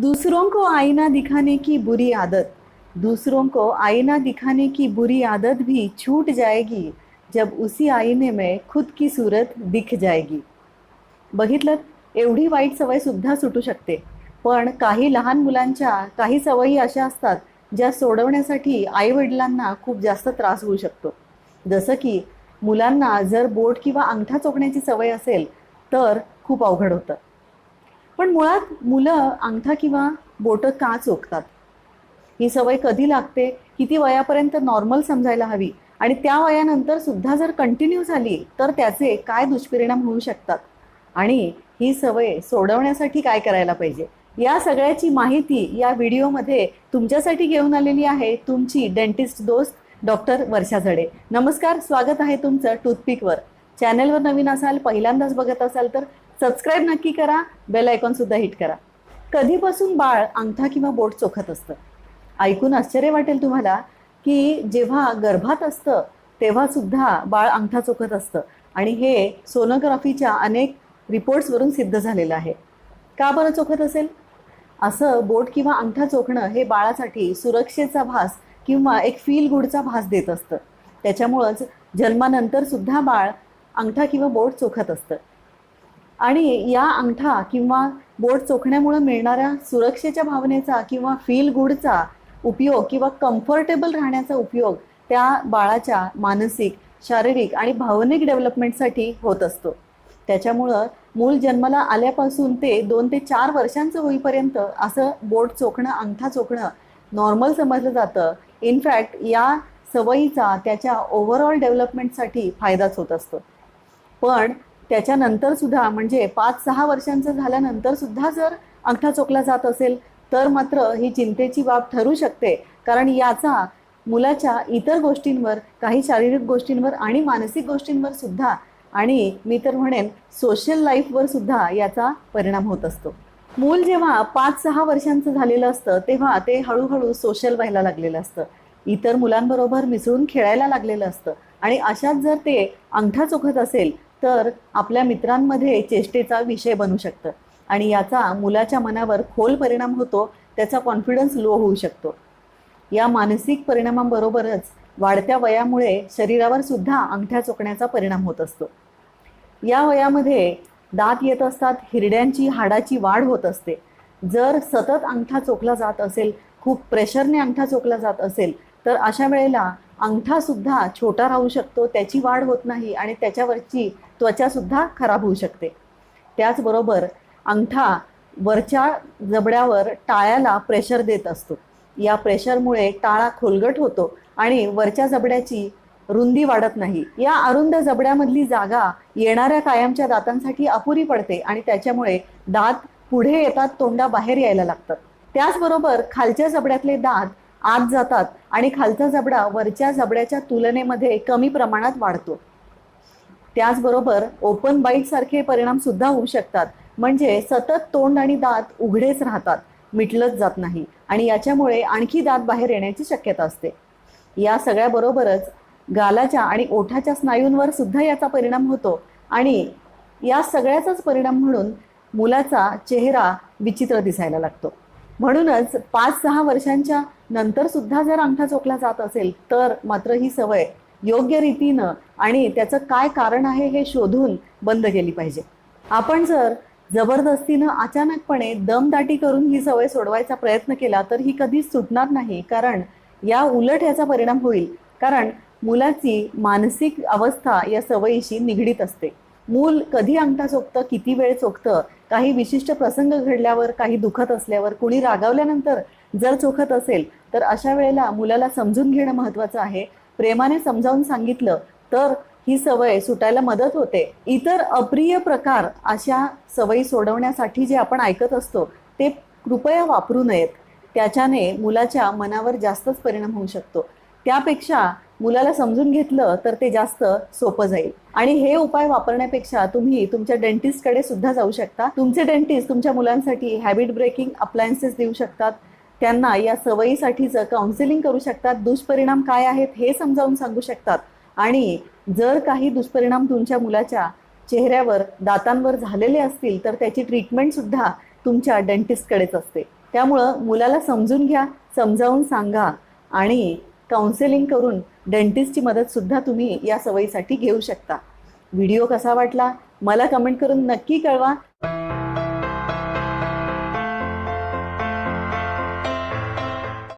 दूसरों को आईना दिखाने की बुरी आदत। दूसरों को आईना दिखाने की बुरी आदत भी छूट जाएगी जब उसी आईने में खुद की सूरत दिख जाएगी। बघितलं? एवढी वाईट सवय सुद्धा सुटू शकते. पण काही लहान मुलांच्या काही सवयी अशा असतात ज्या सोडवण्यासाठी आईवडिलांना खूप जास्त त्रास होऊ शकतो. जसं की मुलांना जर बोट किंवा अंगठा चोखण्याची सवय असेल तर खूप अवघड होतं. पण मुळात मुलं अंगठा किंवा बोटं का चोखतात? ही सवय कधी लागते? किती वयापर्यंत नॉर्मल समजायला हवी? आणि त्या वयानंतर सुद्धा जर कंटिन्यू झाली तर त्याचे काय दुष्परिणाम होऊ शकतात? आणि ही सवय सोडवण्यासाठी काय करायला पाहिजे? या सगळ्याची माहिती या व्हिडिओमध्ये तुमच्यासाठी घेऊन आलेली आहे तुमची डेंटिस्ट दोस्त डॉक्टर वर्षा झडे. नमस्कार स्वागत आहे तुमचं टूथपिकवर. चॅनलवर नवीन असाल पहिल्यांदाच बघत असाल तर सबस्क्राईब नक्की करा बेल आयकॉन सुद्धा हिट करा. कधीपासून बाळ अंगठा किंवा बोट चोखत असतं? ऐकून आश्चर्य वाटेल तुम्हाला की जेव्हा गर्भात असतं तेव्हा सुद्धा बाळ अंगठा चोखत असतं. आणि हे सोनोग्राफीच्या अनेक रिपोर्ट्सवरून सिद्ध झालेलं आहे. का बरं चोखत असेल? असं बोट किंवा अंगठा चोखणं हे बाळासाठी सुरक्षेचा भास किंवा एक फील गुडचा भास देत असतं. त्याच्यामुळंच जन्मानंतर सुद्धा बाळ अंगठा किंवा बोट चोखत असतं. आणि या अंगठा किंवा बोट चोखण्यामुळं मिळणाऱ्या सुरक्षेच्या भावनेचा किंवा फील गुडचा उपयोग किंवा कम्फर्टेबल राहण्याचा उपयोग त्या बाळाच्या मानसिक शारीरिक आणि भावनिक डेव्हलपमेंटसाठी होत असतो. त्याच्यामुळं मूल जन्माला आल्यापासून ते दोन ते चार वर्षांचं होईपर्यंत असं बोट चोखणं अंगठा चोखणं नॉर्मल समजलं जातं. इनफॅक्ट या सवयीचा त्याच्या ओव्हरऑल डेव्हलपमेंटसाठी फायदाच होत असतो. पण त्याच्यानंतर सुद्धा म्हणजे पाच सहा वर्षांचं झाल्यानंतर सुद्धा जर अंगठा चोखला जात असेल तर मात्र ही चिंतेची बाब ठरू शकते. कारण याचा मुलाच्या इतर गोष्टींवर काही शारीरिक गोष्टींवर आणि मानसिक गोष्टींवर सुद्धा आणि मी तर म्हणेन सोशल लाईफवर सुद्धा याचा परिणाम होत असतो. मूल जेव्हा पाच सहा वर्षांचं झालेलं असतं तेव्हा ते हळूहळू सोशल व्हायला लागलेलं असतं. इतर मुलांबरोबर मिसळून खेळायला लागलेलं असतं. आणि अशात जर ते अंगठा चोखत असेल तर आपल्या मित्रांमध्ये चेष्टेचा विषय बनू शकतं. आणि याचा मुलाच्या मनावर खोल परिणाम होतो त्याचा कॉन्फिडन्स लो होऊ शकतो. या मानसिक परिणामांबरोबरच वाढत्या वयामुळे शरीरावर सुद्धा अंगठ्या चोकण्याचा परिणाम होत असतो. या वयामध्ये दात येत असतात हिरड्यांची हाडाची वाढ होत असते. जर सतत अंगठा चोखला जात असेल खूप प्रेशरने अंगठा चोखला जात असेल तर अशा वेळेला अंगठासुद्धा छोटा राहू शकतो त्याची वाढ होत नाही आणि त्याच्यावरची त्वचासुद्धा खराब होऊ शकते. त्याचबरोबर अंगठा वरच्या जबड्यावर टाळ्याला प्रेशर देत असतो. या प्रेशरमुळे टाळा खोलगट होतो आणि वरच्या जबड्याची रुंदी वाढत नाही. या अरुंद जबड्यामधली जागा येणाऱ्या कायमच्या दातांसाठी अपुरी पडते आणि त्याच्यामुळे दात पुढे येतात तोंडा बाहेर यायला लागतात. त्याचबरोबर खालच्या जबड्यातले दात आत जातात आणि खालचा जबडा वरच्या जबड्याच्या तुलनेमध्ये कमी प्रमाणात वाढतो. त्याचबरोबर ओपन बाईट सारखे परिणाम सुद्धा होऊ शकतात. म्हणजे सतत तोंड आणि दात उघडेच राहतात. मिटलंच जात नाही. आणि याच्यामुळे आणखी दात बाहेर येण्याची शक्यता असते. या सगळ्याबरोबरच गालाच्या आणि ओठाच्या स्नायूंवर सुद्धा याचा परिणाम होतो. आणि या सगळ्याचाच परिणाम म्हणून मुलाचा चेहरा विचित्र दिसायला लागतो. म्हणूनच पाच सहा वर्षांच्या नंतर सुद्धा जर अंगठा चोखला जात असेल तर मात्र ही सवय योग्य रीतीनं आणि त्याचं काय कारण आहे हे शोधून बंद केली पाहिजे. आपण जर जबरदस्तीनं अचानकपणे दमदाटी करून ही सवय सोडवायचा प्रयत्न केला तर ही कधीच सुटणार नाही. कारण या उलट याचा परिणाम होईल. कारण मुलाची मानसिक अवस्था या सवयीशी निगडीत असते. मूल कधी अंगठा चोखतं किती वेळ चोखतं काही विशिष्ट प्रसंग घडल्यावर काही दुखत असल्यावर कुणी रागावल्यानंतर जर चोखत असेल तर अशा वेळेला मुलाला समजून घेणं महत्त्वाचं आहे. प्रेमाने समजावून सांगितलं तर ही सवय सुटायला मदत होते. इतर अप्रिय प्रकार अशा सवयी सोडवण्यासाठी जे आपण ऐकत असतो ते कृपया वापरू नयेत. त्याच्याने मुलाच्या मनावर जास्तच परिणाम होऊ शकतो. त्यापेक्षा मुलाला समजून घेतलं तर ते जास्त सोपं जाईल. आणि हे उपाय वापरण्यापेक्षा तुम्ही तुमच्या डेंटिस्टकडे सुद्धा जाऊ शकता. तुमचे डेंटिस्ट तुमच्या मुलांसाठी हॅबिट ब्रेकिंग अप्लायन्सेस देऊ शकतात. त्यांना या सवयीसाठीचं काउन्सिलिंग करू शकतात. दुष्परिणाम काय आहेत हे समजावून सांगू शकतात. आणि जर काही दुष्परिणाम तुमच्या मुलाच्या चेहऱ्यावर दातांवर झालेले असतील तर त्याची ट्रीटमेंट सुद्धा तुमच्या डेंटिस्टकडेच असते. त्यामुळं मुलाला समजून घ्या समजावून सांगा आणि काउन्सिलिंग करून डेंटिस्टची मदतसुद्धा तुम्ही या सवयीसाठी घेऊ शकता. व्हिडिओ कसा वाटला? मला कमेंट करून नक्की कळवा.